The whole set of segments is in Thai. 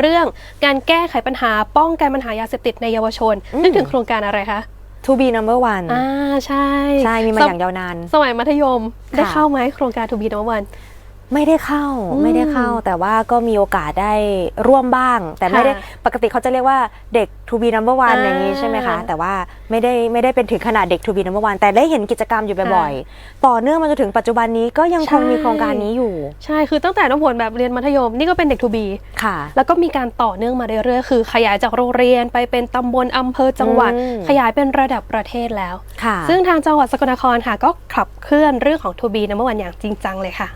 เรื่องการแก้ไขปัญหาป้องกันปัญหายาเสพติดในเยาวชนอืมนึกถึงโครงการอะไรคะ To be number one อ่าใช่ ใช่ มีมาสอย่างยาวนาน สมัยมัธยมได้ค่ะเข้าไหมโครงการ To be number one ไม่ได้เข้าอืมไม่ได้เข้า แต่ว่าก็มีโอกาสได้ร่วมบ้าง แต่ไม่ได้ค่ะปกติเขาจะเรียกว่าเด็ก to be number one อ่าอย่างนี้ใช่ไหมคะ แต่ว่าไม่ได้ไม่ได้เป็นถึงขนาดเด็ก to be number one แต่ได้เห็นกิจกรรมอยู่บ่อยๆ ต่อเนื่องมาจนถึงปัจจุบันนี้ก็ยังคงใช่มีโครงการนี้อยู่ ใช่คือตั้งแต่น้องผลแบบเรียนมัธยมนี่ก็เป็นเด็ก To be ค่ะ แล้วก็มีการต่อเนื่องมาเรื่อยๆคือ ขยายจากโรงเรียนไปเป็นตำบลอำเภอจังหวัดอืมขยายเป็นระดับประเทศแล้วค่ะซึ่งทางจังหวัดสกลนครค่ะก็ขับเคลื่อนเรื่องของทูบีนัมวันอย่างจริงจังเลยค่ะ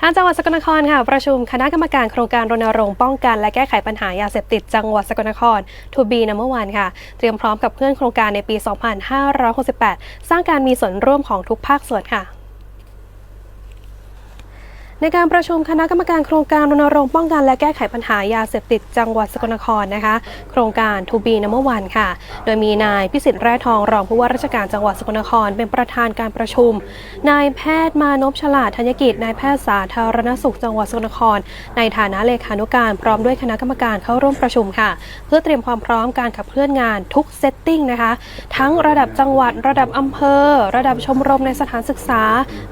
ทางจังหวัดสกลนครค่ะ ประชุมคณะกรรมการโครงการรณรงค์ป้องกัน และแก้ไขปัญหายาเสพติดจังหวัดสกลนครทูบีนัมวันค่ะ เตรียมพร้อมกับเพื่อนโครงการในปี 2568 สร้างการมีส่วนร่วมของทุกภาคส่วนค่ะ ในการประชุมคณะกรรมการโครงการรณรงค์ป้องกันและแก้ไขปัญหายาเสพติดจังหวัดสกลนครนะคะ โครงการทูบีนัมวันค่ะ โดยมีนายพิสิทธิ์แร่ทองรองผู้ว่าราชการจังหวัดสกลนคร เป็นประธานการประชุม นายแพทย์มานพฉลาดธัญกิจนายแพทย์สาธารณสุขจังหวัดสกลนคร ในฐานะเลขานุการพร้อมด้วยคณะกรรมการเข้าร่วมประชุมค่ะ เพื่อเตรียมความพร้อมการขับเคลื่อนงานทุกเซตติ้งนะคะ ทั้งระดับจังหวัด ระดับอำเภอ ระดับชมรมในสถานศึกษา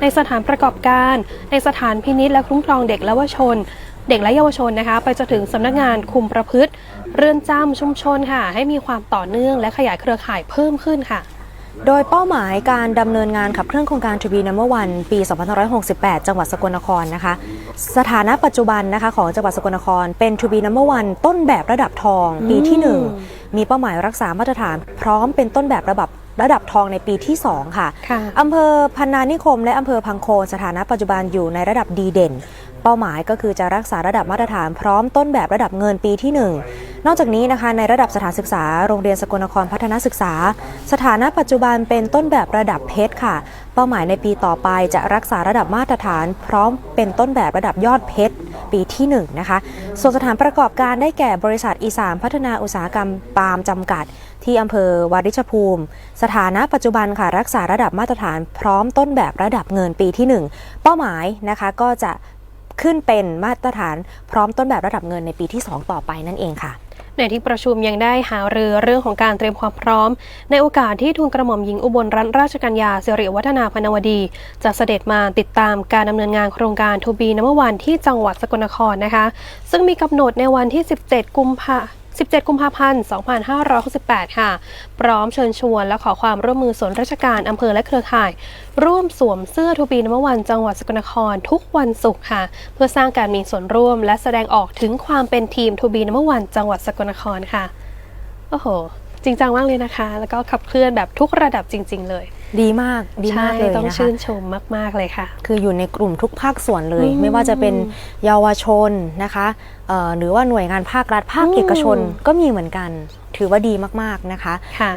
ในสถานประกอบการ ในสถานพินิจและคุ้มครองเด็กและเยาวชน เด็กและเยาวชนนะคะ ไปจนถึงสำนักงานคุมประพฤติ เรือนจำชุมชนค่ะ ให้มีความต่อเนื่องและขยายเครือข่ายเพิ่มขึ้นค่ะโดยเป้าหมายการดำเนินงานขับเคลื่อนโครงการ To be number one ปี 2568 จังหวัดสกลนครนะคะ สถานะปัจจุบันนะคะของจังหวัดสกลนคร เป็น To be number one ต้นแบบระดับทอง ปีที่อืม1มีเป้าหมายรักษามาตรฐาน พร้อมเป็นต้นแบบระดับ ระดับทองในปีที่ 2 ค่ะค่ะอำเภอพันนานิคม และอำเภอพังโคนสถานะปัจจุบันอยู่ในระดับดีเด่น เป้าหมายก็คือจะรักษาระดับมาตรฐานพร้อมต้นแบบระดับเงินปีที่ 1 นอกจากนี้นะคะในระดับสถานศึกษา โรงเรียนสกลนครพัฒนาศึกษา สถานะปัจจุบันเป็นต้นแบบระดับเพชรค่ะ เป้าหมายในปีต่อไปจะรักษาระดับมาตรฐาน พร้อมเป็นต้นแบบระดับยอดเพชรปีที่1นะคะส่วนสถานประกอบการได้แก่บริษัทอีสานพัฒนาอุตสาหกรรมปาล์มจำกัด ที่อำเภอวาริชภูมิ สถานะปัจจุบันค่ะรักษาระดับมาตรฐานพร้อมต้นแบบระดับเงินปีที่ 1 เป้าหมายนะคะก็จะขึ้นเป็นมาตรฐานพร้อมต้นแบบระดับเงินในปีที่ 2 ต่อไปนั่นเองค่ะในที่ประชุมยังได้หารือเรื่องของการเตรียมความพร้อม ในโอกาสที่ทูลกระหม่อมหญิงอุบลรัตนราชกัญญาสิริวัฒนาพนวดี จะเสด็จมาติดตามการดำเนินงานโครงการทูบีน้ำวันที่จังหวัดสกลนครนะคะ ซึ่งมีกำหนดในวันที่ 17 กุมภาพ 17 กุมภาพันธ์ 2568 ค่ะ พร้อมเชิญชวนและขอความร่วมมือส่วนราชการอำเภอและเครือข่าย ร่วมสวมเสื้อทูบีน้ำวันจังหวัดสกลนครทุกวันศุกร์ค่ะ เพื่อสร้างการมีส่วนร่วมและแสดงออกถึงความเป็นทีมทูบีน้ำวันจังหวัดสกลนครค่ะ โอ้โห จริงจังมากเลยนะคะ แล้วก็ขับเคลื่อนแบบทุกระดับจริง ๆ เลย ดีมากดีมากเลยใช่ต้องนะคะชื่นชมมาก ๆ เลยค่ะ คืออยู่ในกลุ่มทุกภาคส่วนเลยอืมไม่ว่าจะเป็นเยาวชนนะคะเอ่อหรือว่าหน่วยงานภาครัฐภาคอืมเอกชนก็มีเหมือนกัน ถือว่าดีมาก ๆ นะคะค่ะ